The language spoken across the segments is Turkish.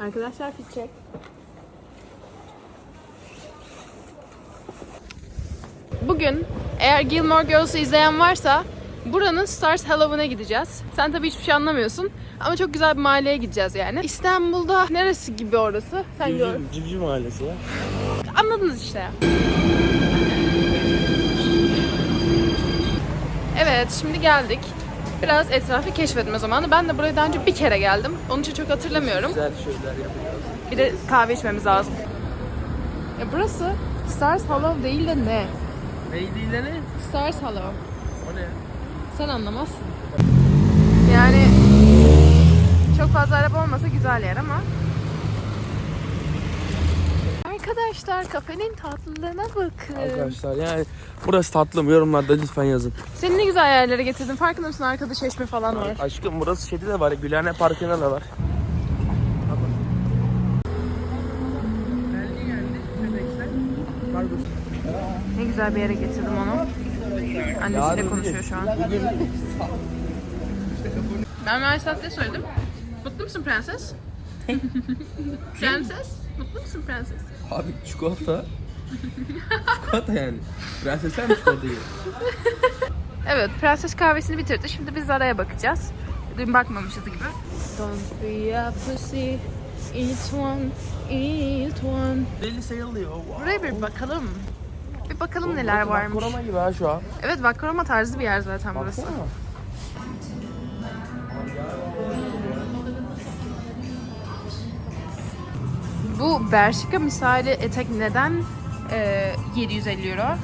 Arkadaşlar fit check. Bugün eğer Gilmore Girls'ı izleyen varsa buranın Stars Halloween'a gideceğiz. Sen tabii hiçbir şey anlamıyorsun ama çok güzel bir mahalleye gideceğiz yani. İstanbul'da neresi gibi orası? Sen gör. Civciv, civciv mahallesi ya. Anladınız işte. Evet, şimdi geldik. Biraz etrafı keşfetme zamanı. Ben de buraya daha önce bir kere geldim. Onun için çok hatırlamıyorum. Güzel şeyler yapacağız. Bir de kahve içmemiz lazım. Ya burası Stars Hollow değil de ne? Neydi ne? Stars Hollow. O ne? Sen anlamazsın. Yani çok fazla araba olmasa güzel yer ama. Arkadaşlar kafenin tatlılığına bakın. Arkadaşlar yani burası tatlı mı? Yorumlarda lütfen yazın. Seni ne güzel yerlere getirdin. Farkında mısın? Arkada çeşme falan var. Aşkım burası şeyde de var. Gülhane Parkı'nda da var. Ne güzel bir yere getirdim onu. Annesiyle konuşuyor şu an. Ben Mersat ne söyledim? Mutlu musun prenses? prenses? Mutlu musun prenses? Abi çikolata. çikolata yani. Prensesler mi çikolata yiyor? Evet, prenses kahvesini bitirdi. Şimdi biz araya bakacağız. Dün bakmamışız gibi. Don't be a pussy, eat one, eat one. Deli sayılıyor. Wow. Buraya bir bakalım. Bir bakalım neler varmış. Korona gibi ha şu an. Evet, Vakkaroma tarzı bir yer zaten burası. Baksana. Bu Bershka misali etek neden e, 750 euro?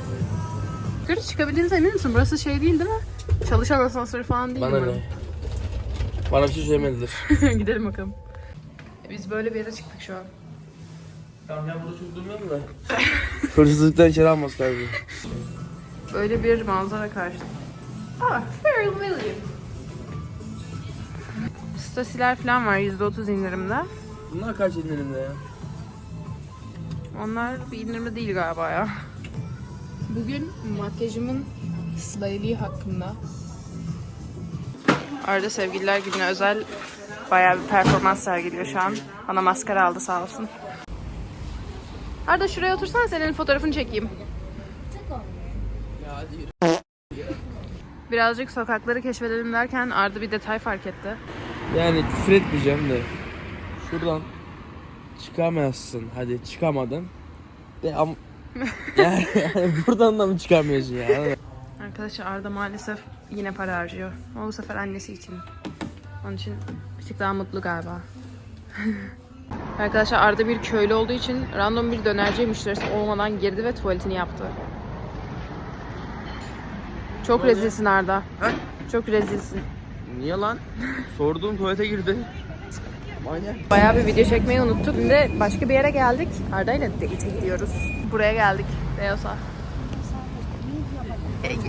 Yukarı çıkabildiğinize emin misin? Burası şey değil değil mi? Çalışan asansörü falan değil Bana mi? ne? Bana bir şey söylemediler. Gidelim bakalım. Biz böyle bir yere çıktık şu an. Tamam ben burada çok durmuyorum da. Hırsızlıktan içeri alması lazım. Böyle bir manzara karşı. Ah, Pharrell Williams. Stasiler falan var %30 indirimde. Bunlar kaç indirimde ya? Onlar bir indirimde değil galiba ya. Bugün makyajımın styliği hakkında. Arda Sevgililer Günü'ne özel bayağı bir performans sergiliyor şu an. Bana maskara aldı sağ olsun. Arda şuraya otursana senin fotoğrafını çekeyim. Ya hadi yürü. Birazcık sokakları keşfedelim derken Arda bir detay fark etti. Yani küfür etmeyeceğim de. Şuradan çıkamazsın. Hadi çıkamadın. De am yani, yani buradan da mı çıkamıyorsun ya? Arkadaşlar Arda maalesef yine para harcıyor. Ama bu sefer annesi için. Onun için bir tık daha mutlu galiba. Arkadaşlar Arda bir köylü olduğu için random bir dönerci müşterisi olmadan girdi ve tuvaletini yaptı. Çok rezilsin Arda. Çok rezilsin. Niye lan? Sorduğum tuvalete girdi. Manyak. Bayağı bir video çekmeyi unuttuk. Şimdi başka bir yere geldik. Arda ile date gidiyoruz. Buraya geldik. Deyosa.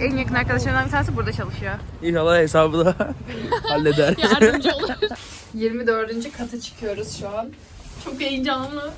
En yakın arkadaşlarımdan bir tanesi burada çalışıyor. İnşallah hesabı da halleder. Yardımcı olur. 24. kata çıkıyoruz şu an. Çok heyecanlı.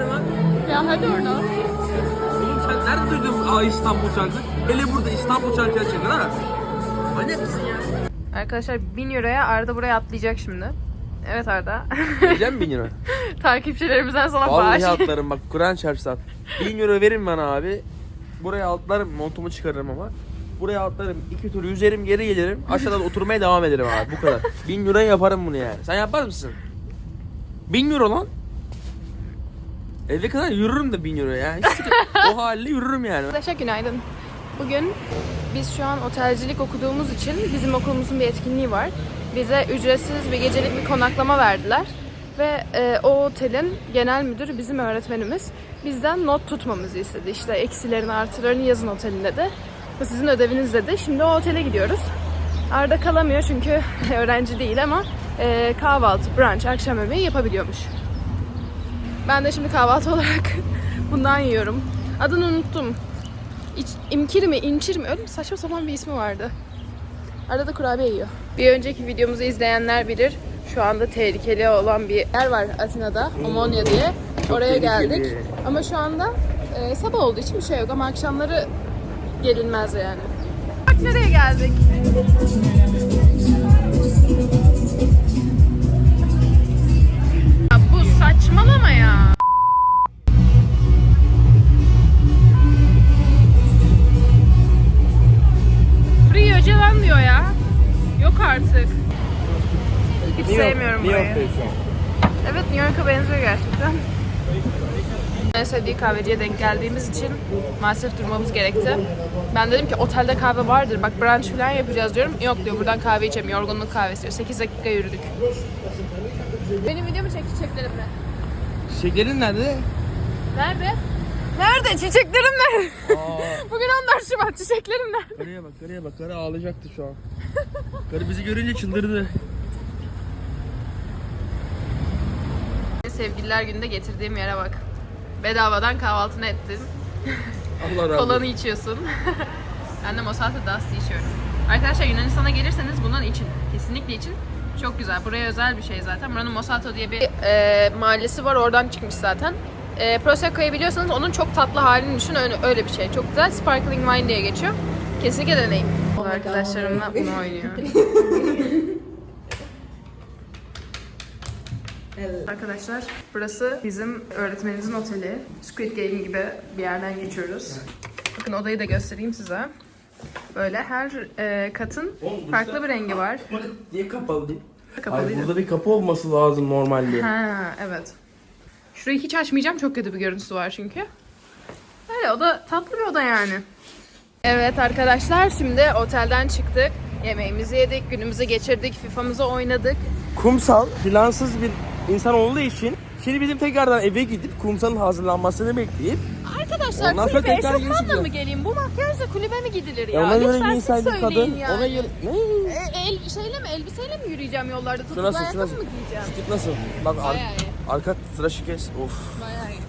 Lan. Ya hadi orada. Oğlum sen nerede duydun Aa İstanbul şarkısı? Hele burada İstanbul şarkısı açıldın ha? Manyak mısın ya? Arkadaşlar 1000 euroya Arda buraya atlayacak şimdi. Evet Arda. Vereceğim bin euro. Takipçilerimizden sana Vallahi bağış. atlarım bak Kur'an çarpsın. Bin euro verin bana abi. Buraya atlarım montumu çıkarırım ama. Buraya atlarım iki tur yüzerim geri gelirim. Aşağıda da oturmaya devam ederim abi bu kadar. Bin euro yaparım bunu yani. Sen yapar mısın? Bin euro lan. Eve kadar yürürüm de bin euro ya. Hiç o halde yürürüm yani. Arkadaşlar günaydın. Bugün biz şu an otelcilik okuduğumuz için bizim okulumuzun bir etkinliği var. Bize ücretsiz bir gecelik bir konaklama verdiler. Ve e, o otelin genel müdürü bizim öğretmenimiz bizden not tutmamızı istedi. İşte eksilerini artılarını yazın otelinde de. Bu sizin ödeviniz dedi. Şimdi o otele gidiyoruz. Arda kalamıyor çünkü öğrenci değil ama e, kahvaltı, brunch, akşam yemeği yapabiliyormuş. Ben de şimdi kahvaltı olarak bundan yiyorum. Adını unuttum. İç, imkir mi, incir mi? Öyle bir saçma sapan bir ismi vardı. Arada kurabiye yiyor. Bir önceki videomuzu izleyenler bilir. Şu anda tehlikeli olan bir yer var Atina'da. Omonia diye. Oraya tehlikeli. geldik. Ama şu anda e, sabah olduğu için bir şey yok. Ama akşamları gelinmez yani. Bak nereye geldik. Ya bu saçmalama sevdiği kahveciye denk geldiğimiz için maalesef durmamız gerekti. Ben dedim ki otelde kahve vardır. Bak brunch falan yapacağız diyorum. Yok diyor buradan kahve içelim. Yorgunluk kahvesi diyor. 8 dakika yürüdük. Benim videomu çek çiçeklerimle. Şekerin nerede? Nerede? Nerede? Çiçeklerim nerede? Bugün 14 Şubat çiçeklerim nerede? Karıya bak, karıya bak. Karı ağlayacaktı şu an. Karı bizi görünce çıldırdı. Sevgililer gününde getirdiğim yere bak. Bedavadan kahvaltını ettin. Allah razı Kolanı içiyorsun. ben de Mosata Dusty içiyorum. Arkadaşlar Yunanistan'a gelirseniz bundan için. Kesinlikle için. Çok güzel. Buraya özel bir şey zaten. Buranın Mosato diye bir e, mahallesi var. Oradan çıkmış zaten. E, Prosecco'yu biliyorsanız onun çok tatlı halini düşün. Öyle, öyle bir şey. Çok güzel. Sparkling wine diye geçiyor. Kesinlikle deneyin. Arkadaşlarımla bunu oynuyor. Arkadaşlar burası bizim öğretmenimizin oteli. Squid Game gibi bir yerden geçiyoruz. Bakın odayı da göstereyim size. Böyle her e, katın farklı bir rengi var. Niye kapalı değil? Kapalıydı. burada bir kapı olması lazım normalde. Ha evet. Şurayı hiç açmayacağım. Çok kötü bir görüntüsü var çünkü. Öyle o da tatlı bir oda yani. Evet arkadaşlar şimdi otelden çıktık. Yemeğimizi yedik, günümüzü geçirdik, FIFA'mızı oynadık. Kumsal, plansız bir insan olduğu için şimdi bizim tekrardan eve gidip kumsalın hazırlanmasını bekleyip Arkadaşlar Ondan sonra kulübe tekrar eşofmanla çıkıyor. mı geleyim? Bu makyajla kulübe mi gidilir ya? ona göre Lütfen siz söyleyin kadın yani. ona göre ne? E, el, şeyle mi, elbiseyle mi yürüyeceğim yollarda? Topuklu Şurası, ayakkabı şurası. mı giyeceğim? Tip nasıl? Bak ar- Bayağı iyi. arka tıraşı kes. Of. Bayağı iyi.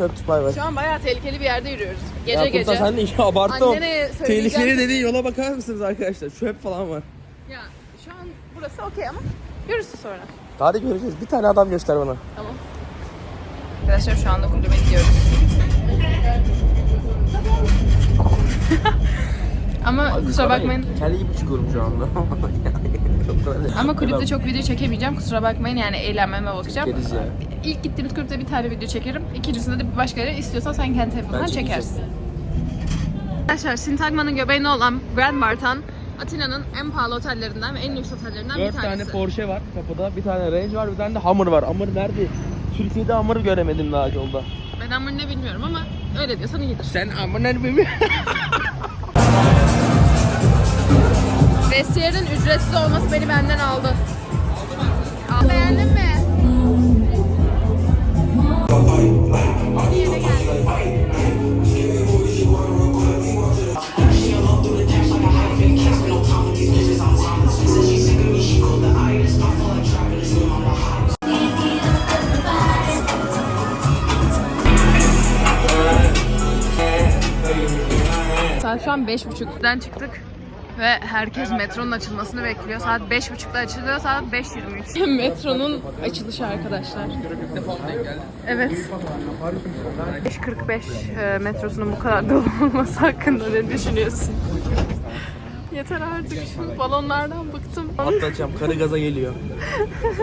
Öptük bay bay. Şu an bayağı tehlikeli bir yerde yürüyoruz. Gece Ya gece. Kumsal sen de iyice abarttın. Annene söyleyeceğim. Tehlikeli dediğin yola bakar mısınız arkadaşlar? Çöp falan var. Ya şu an burası okey ama görürsün sonra. Hadi göreceğiz. Bir tane adam göster bana. Tamam. Arkadaşlar şu anda kulübe gidiyoruz. Ama kusura bakmayın. Kendi gibi çıkıyorum şu anda. Ama kulüpte çok video çekemeyeceğim. Kusura bakmayın yani eğlenmeme bakacağım. Çekeriz ya. İlk gittiğimiz kulüpte bir tane video çekerim. İkincisinde de bir başka yere istiyorsan sen kendi telefonundan çekersin. Arkadaşlar Sintagma'nın göbeğinde olan Grand Barton Atina'nın en pahalı otellerinden ve en lüks otellerinden bir 4 tane tanesi. Porsche var kapıda, bir tane Range var, bir tane de Hummer var. Hummer nerede? Türkiye'de Hummer göremedim daha yolda. Ben ama ne bilmiyorum ama öyle diyorsan iyidir. Sen Hummer nerede bilmiyorum. Vestiyer'in ücretsiz olması beni benden aldı. Al. Beğendin mi? Şu an beş buçuktan çıktık ve herkes metronun açılmasını bekliyor. Saat beş buçukta açılıyor, saat 5.23. Metronun açılışı arkadaşlar. Evet. 5.45 e, metrosunun bu kadar dolu olması hakkında ne düşünüyorsun? Yeter artık şu balonlardan bıktım. Atlatacağım, karı gaza geliyor.